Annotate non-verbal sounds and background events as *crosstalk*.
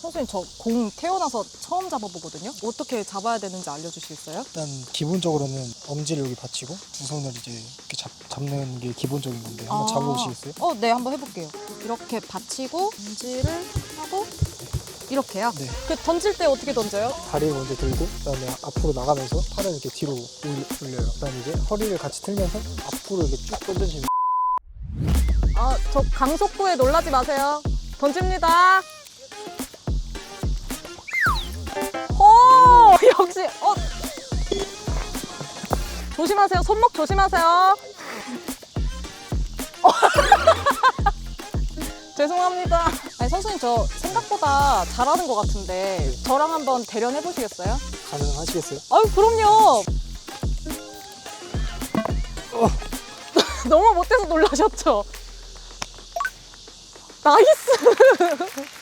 선생님 저 공 태어나서 처음 잡아보거든요. 어떻게 잡아야 되는지 알려주시겠어요? 일단 기본적으로는 엄지를 여기 받치고 두 손을 이제 이렇게 잡, 잡는 게 기본적인 건데 한번 아. 잡아보시겠어요? 어, 네, 한번 해볼게요. 이렇게 받치고 엄지를 하고 이렇게요. 네. 그 던질 때 어떻게 던져요? 다리 먼저 들고 그다음에 앞으로 나가면서 팔을 이렇게 뒤로 올- 올려요. 그다음에 이제 허리를 같이 틀면서 앞으로 이렇게 쭉 던져주면 아, 저 강속구에 놀라지 마세요. 던집니다. 오, 역시, 어. 조심하세요. 손목 조심하세요. 어. *laughs* 죄송합니다. 아니, 선생님, 저 생각보다 잘하는 것 같은데, 저랑 한번 대련해 보시겠어요? 가능하시겠어요? 아유, 그럼요. *laughs* 너무 못해서 놀라셨죠? 나이스! *laughs*